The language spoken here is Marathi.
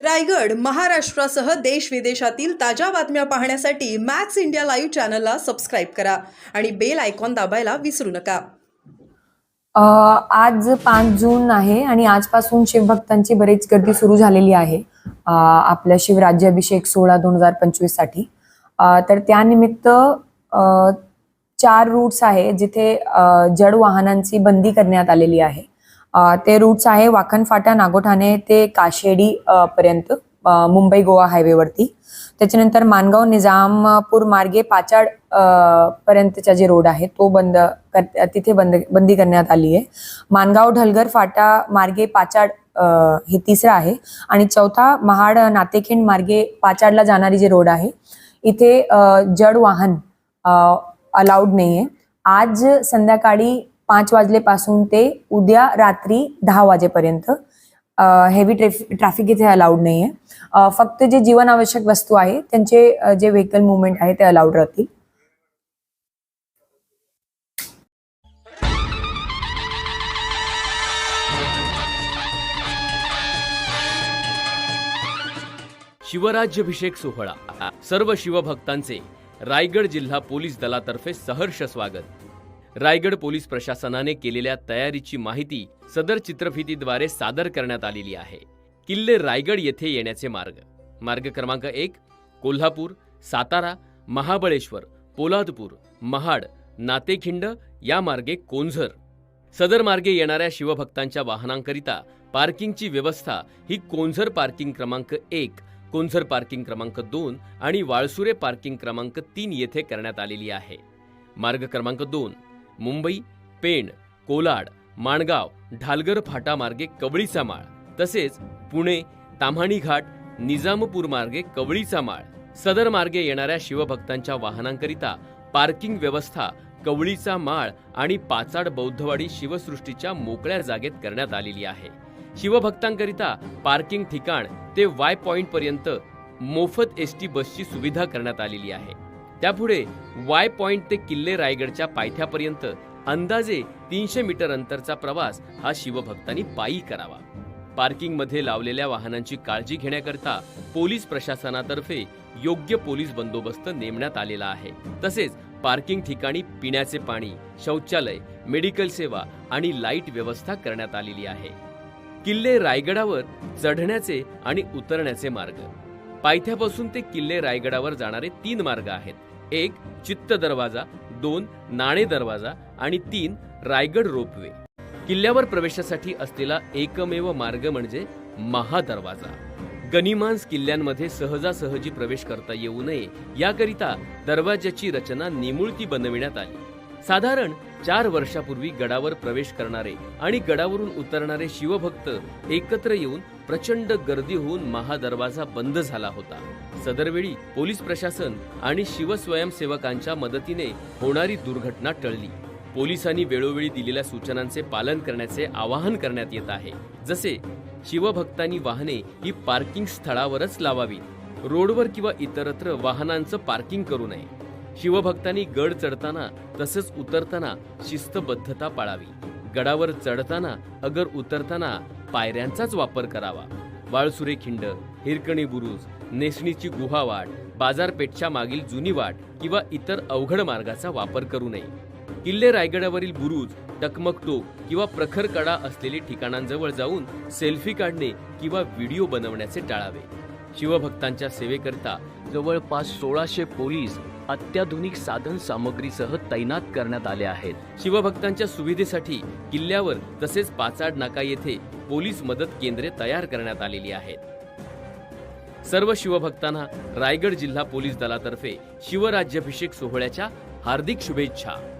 रायगड महाराष्ट्रासह देश विदेशातील ताज्या बातम्या पाहण्यासाठी मॅक्स इंडिया लाईव्ह चॅनलला सबस्क्राईब करा आणि बेल आयकॉन दाबायला विसरू नका. आज पाच जून आहे आणि आजपासून शिवभक्तांची बरीच गर्दी सुरू झालेली आहे आपल्या शिवराज्याभिषेक सोहळा दोन हजार पंचवीससाठी. तर त्यानिमित्त चार रूट्स आहे जिथे जड वाहनांची बंदी करण्यात आलेली आहे. ते रूट्स आहे वाकण फाटा नागोठाणे ते काशेडी पर्यंत मुंबई गोवा हायवेवरती त्याच्यानंतर मानगाव निजामपूर मार्गे पाचाड पर्यंतचा जे रोड आहे तो बंद कर- तिथे बंद बंदी करण्यात आली आहे. मानगाव ढलगर फाटा मार्गे पाचाड हे तिसरं आहे. आणि चौथा महाड नातेखिंड मार्गे पाचाडला जाणारी जे रोड आहे इथे जड वाहन अलाउड आहे आज संध्याकाळी पाच वाजलेपासून ते उद्या रात्री दहा वाजेपर्यंत. हेवी ट्रॅफिक इथे अलाउड नाही आहे फक्त जे जीवनावश्यक वस्तू आहे त्यांचे जे व्हेकल मुवमेंट आहे ते अलाउड राहतील. शिवराज्याभिषेक सोहळा. सर्व शिवभक्तांचे रायगड जिल्हा पोलीस दलातर्फे सहर्ष स्वागत. रायगड पोलीस प्रशासनाने केलेल्या तयारीची माहिती सदर चित्रफितीद्वारे सादर करण्यात आलेली आहे. किल्ले रायगड येथे येण्याचे मार्ग. मार्ग क्रमांक एक कोल्हापूर सातारा महाबळेश्वर पोलादपूर महाड नातेखिंड या मार्गे कोंझर. सदर मार्गे येणाऱ्या शिवभक्तांच्या वाहनांकरिता पार्किंगची व्यवस्था ही कोंझर पार्किंग क्रमांक एक कोंझर पार्किंग क्रमांक दोन आणि वाळसुरे पार्किंग क्रमांक तीन येथे करण्यात आलेली आहे. मार्ग क्रमांक दोन मुंबई पेण कोलाड माणगाव ढालगर फाटा मार्गे कवळीचा माळ तसेच पुणे ताम्हाणी घाट निजामपूर मार्गे कवळीचा माळ सदर मार्गे येणाऱ्या शिवभक्तांच्या वाहनांकरिता पार्किंग व्यवस्था कवळीचा माळ आणि पाचाड बौद्धवाडी शिवसृष्टीच्या मोकळ्या जागेत करण्यात आलेली आहे. शिवभक्तांकरिता पार्किंग ठिकाण ते वाय पॉइंट पर्यंत मोफत एस टी बसची सुविधा करण्यात आलेली आहे. त्यापुढे वाय पॉइंट ते किल्ले रायगडच्या पायथ्यापर्यंत अंदाजे तीनशे मीटर अंतरचा प्रवास हा शिवभक्तांनी पायी करावा. पार्किंगमध्ये लावलेल्या वाहनांची काळजी घेण्याकरता पोलीस प्रशासनातर्फे योग्य पोलीस बंदोबस्त नेमण्यात आलेला आहे. तसेच पार्किंग ठिकाणी पिण्याचे पाणी शौचालय मेडिकल सेवा आणि लाइट व्यवस्था करण्यात आलेली आहे. किल्ले रायगडावर चढण्याचे आणि उतरण्याचे मार्ग. पायथ्यापासून ते किल्ले रायगडावर जाणारे तीन मार्ग आहेत. एक चित्त दरवाजा दोन नाणे दरवाजा आणि तीन रायगड रोपवे. किल्ल्यावर प्रवेशासाठी असलेला एकमेव मार्ग म्हणजे महादरवाजा. गनिमांस किल्ल्यांमध्ये सहजासहजी प्रवेश करता येऊ नये याकरिता दरवाजाची रचना निमुळती बनविण्यात आली. साधारण चार वर्षापूर्वी गडावर प्रवेश करणारे आणि गडावरून उतरणारे शिवभक्त एकत्र येऊन प्रचंड गर्दी होऊन महादरवाजा बंद झाला होता. सदरवेळी पोलीस प्रशासन आणि शिवस्वयंसेवकांच्या मदतीने होणारी दुर्घटना टळली. पोलिसांनी वेळोवेळी दिलेल्या सूचनांचे पालन करण्याचे आवाहन करण्यात येत आहे. जसे शिवभक्तांनी वाहने ही पार्किंग स्थळावरच लावावी रोडवर किंवा इतरत्र वाहनांचं पार्किंग करू नये. शिवभक्तांनी गड चढताना तसंच उतरताना शिस्तबद्धता पाळावी. गडावर चढताना अगर उतरताना पायऱ्यांचाच वापर करावा. वाळसुरे खिंड हिरकणी बुरुज नेसणीची गुहा वाट बाजारपेठच्या मागील जुनी वाट किंवा इतर अवघड मार्गाचा वापर करू नये. किल्ले रायगडावरील बुरुज टकमकटोक किंवा प्रखर कडा असलेली ठिकाणांजवळ जाऊन सेल्फी काढणे किंवा व्हिडिओ बनवण्याचे टाळावे. शिवभक्तांच्या सेवेकरिता जवळपास सोळाशे पोलीस अत्याधुनिक साधन सामग्रीसह तैनात करण्यात आले आहेत. शिवभक्तांच्या सुविधेसाठी किल्ल्यावर तसेच पाचाड नाका येथे पोलीस मदत केंद्रे तयार करण्यात आलेली आहेत. सर्व शिवभक्तांना रायगड जिल्हा पोलीस दलातर्फे शिवराज्याभिषेक सोहळ्याच्या हार्दिक शुभेच्छा.